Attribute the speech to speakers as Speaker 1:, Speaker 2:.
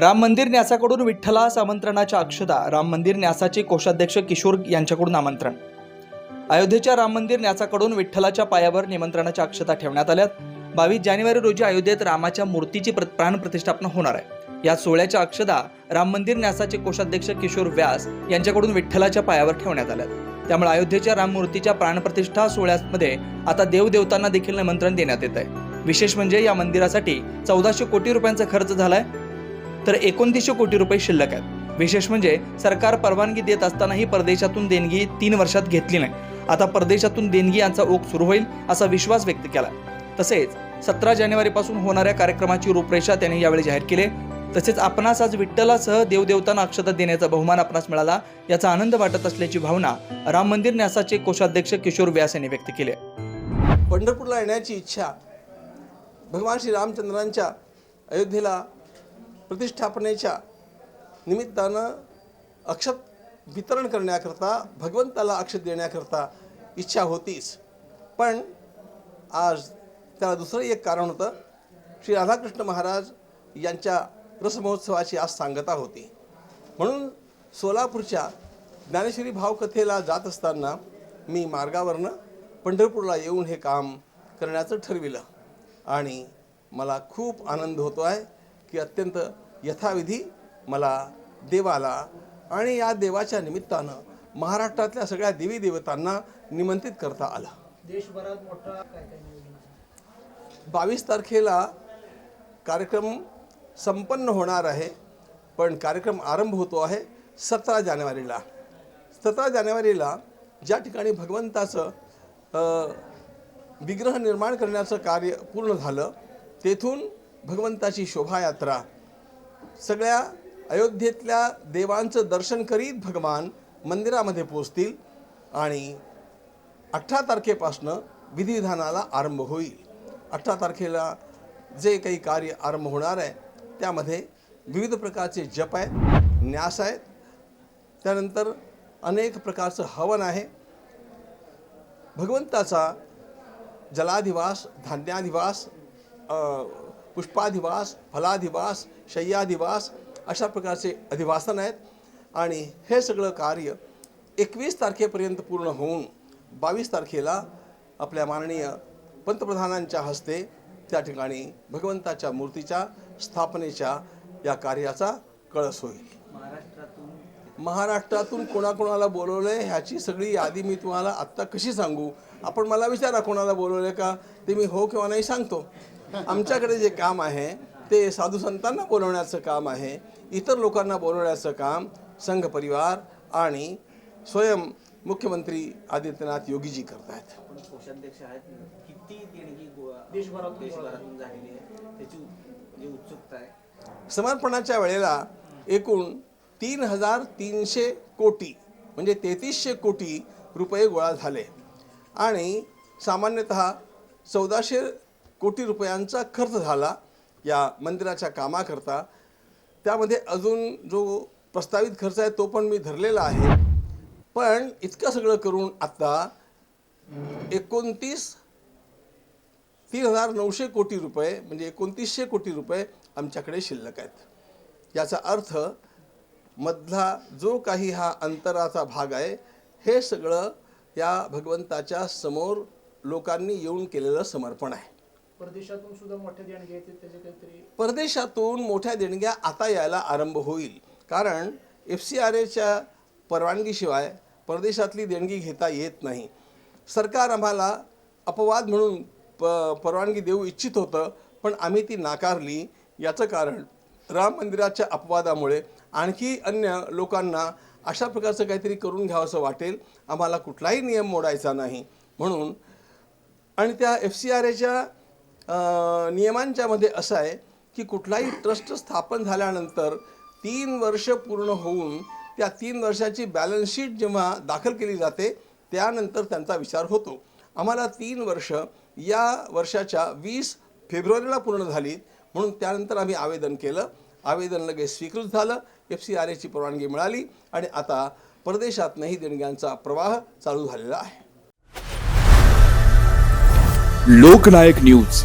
Speaker 1: राम मंदिर न्यासाकडून विठ्ठलास आमंत्रणाच्या अक्षता राम मंदिर न्यासाचे कोषाध्यक्ष किशोर यांच्याकडून आमंत्रण. अयोध्येच्या राम मंदिर न्यासाकडून विठ्ठलाच्या पायावर निमंत्रणाच्या अक्षता ठेवण्यात आल्यात. बावीस जानेवारी रोजी अयोध्येत रामाच्या मूर्तीची प्र- प्राणप्रतिष्ठापना होणार आहे. या सोहळ्याच्या अक्षता राम मंदिर न्यासाचे कोषाध्यक्ष किशोर व्यास यांच्याकडून विठ्ठलाच्या पायावर ठेवण्यात आल्यात. त्यामुळे अयोध्येच्या राम मूर्तीच्या प्राणप्रतिष्ठा सोहळ्यामध्ये आता देवदेवतांना देखील निमंत्रण देण्यात येत आहे विशेष म्हणजे या मंदिरासाठी चौदाशे कोटी रुपयांचा खर्च झालाय. तर एकोणतीसशे कोटी रुपये शिल्लक आहेत. विशेष म्हणजे सरकार परवानगी देत असतानाही परदेशातून देणगी तीन वर्षात घेतली नाही. आता परदेशातून देणगी यांचा ओघ सुरू होईल असा विश्वास व्यक्त केला तसेच सतरा जानेवारीपासून होणाऱ्या कार्यक्रमाची रूपरेषा त्यांनी यावेळी जाहीर केली. तसेच आपणास आज विठ्ठलासह देवदेवतांना अक्षता देण्याचा बहुमान आपणास मिळाला याचा आनंद वाटत असल्याची भावना राम मंदिर न्यासाचे कोषाध्यक्ष किशोर व्यास यांनी व्यक्त केली.
Speaker 2: पंढरपूरला येण्याची इच्छा भगवान श्री रामचंद्रांच्या अयोध्येला प्रतिष्ठापनेच्या निमित्तानं अक्षत वितरण करण्याकरता भगवंताला अक्षत देण्याकरता इच्छा होतीच. पण आज त्याला दुसरं एक कारण होतं. श्री राधाकृष्ण महाराज यांच्या रसमहोत्सवाची आज सांगता होती. म्हणून सोलापूरच्या ज्ञानेश्वरी भावकथेला जात असताना मी मार्गावरनं पंढरपूरला येऊन हे काम करण्याचं ठरविलं. आणि मला खूप आनंद होतो आहे की अत्यंत यथाविधी मला देवाला आणि या देवाच्या निमित्तानं महाराष्ट्रातल्या सगळ्या देवी देवतांना निमंत्रित करता आलं
Speaker 3: देशभरात मोठा?
Speaker 2: बावीस तारखेला कार्यक्रम संपन्न होणार आहे पण कार्यक्रम आरंभ होतो आहे सतरा जानेवारीला सतरा जानेवारीला ज्या ठिकाणी भगवंताचं विग्रह निर्माण करण्याचं कार्य पूर्ण झालं तेथून भगवंताची शोभायात्रा सगळ्या अयोध्येतल्या देवांचं दर्शन करीत भगवान मंदिरामध्ये पोचतील आणि अठरा तारखेपासनं विधिविधानाला आरंभ होईल. अठरा तारखेला जे काही कार्य आरंभ होणार आहे त्यामध्ये विविध प्रकारचे जप आहेत न्यास आहेत. त्यानंतर अनेक प्रकारचं हवन आहे. भगवंताचा जलाधिवास धान्याधिवास पुष्पाधिवास फलाधिवास शय्याधिवास अशा प्रकारचे अधिवासन आहेत. आणि हे सगळं कार्य एकवीस तारखेपर्यंत पूर्ण होऊन बावीस तारखेला आपल्या माननीय पंतप्रधानांच्या हस्ते त्या ठिकाणी भगवंताच्या मूर्तीच्या स्थापनेच्या या कार्याचा कळस होईल.
Speaker 3: महाराष्ट्रातून
Speaker 2: कोणाकोणाला बोलवलं आहे ह्याची सगळी यादी मी तुम्हाला आत्ता कशी सांगू? आपण मला विचारा कोणाला बोलवलं का? ते मी हो किंवा नाही सांगतो. आमच्याकडे जे काम आहे ते साधू संतांना बोलवण्याचं काम आहे इतर लोकांना बोलवण्याचं काम संघ परिवार आणि स्वयं मुख्यमंत्री आदित्यनाथ योगीजी करत आहेत. समर्पणाच्या वेळेला एकूण तीन हजार तीनशे कोटी म्हणजे तेहतीसशे कोटी रुपये गोळा झाले. आणि सामान्यतः चौदाशे कोटी रुपयांचा खर्च झाला या मंदिराच्या कामाकरता. त्यामध्ये अजून जो प्रस्तावित खर्च आहे तो पण मी धरलेला आहे. पण इतकं सगळं करून आत्ता एकोणतीस तीन हजार नऊशे कोटी रुपये म्हणजे एकोणतीसशे कोटी रुपये आमच्याकडे शिल्लक आहेत. याचा अर्थ मधला जो काही हा अंतराचा भाग आहे हे सगळं या भगवंताच्या समोर लोकांनी येऊन केलेलं समर्पण आहे.
Speaker 3: परदेशातून सुद्धा मोठ्या देणग्या येते त्याचे काहीतरी
Speaker 2: परदेशातून मोठ्या देणग्या आता यायला आरंभ होईल. कारण एफ सी आर एच्या परवानगीशिवाय परदेशातली देणगी घेता येत नाही. सरकार आम्हाला अपवाद म्हणून प परवानगी देऊ इच्छित होतं पण आम्ही ती नाकारली. याचं कारण राम मंदिराच्या अपवादामुळे आणखी अन्य लोकांना अशा प्रकारचं काहीतरी करून घ्यावंसं वाटेल. आम्हाला कुठलाही नियम मोडायचा नाही. म्हणून आणि त्या एफ सी आर एच्या नियमांच्यामध्ये असं आहे की कुठलाही ट्रस्ट स्थापन झाल्यानंतर तीन वर्ष पूर्ण होऊन त्या तीन वर्षाची बॅलन्स शीट जेव्हा दाखल केली जाते त्यानंतर त्यांचा विचार होतो. आम्हाला तीन वर्ष या वर्षाच्या वीस फेब्रुवारीला पूर्ण झाली म्हणून त्यानंतर आम्ही आवेदन केलं. आवेदन लगेच स्वीकृत झालं एफ सी आर एची परवानगी मिळाली आणि आता परदेशातनंही देणग्यांचा प्रवाह चालू झालेला आहे.
Speaker 4: लोकनायक न्यूज.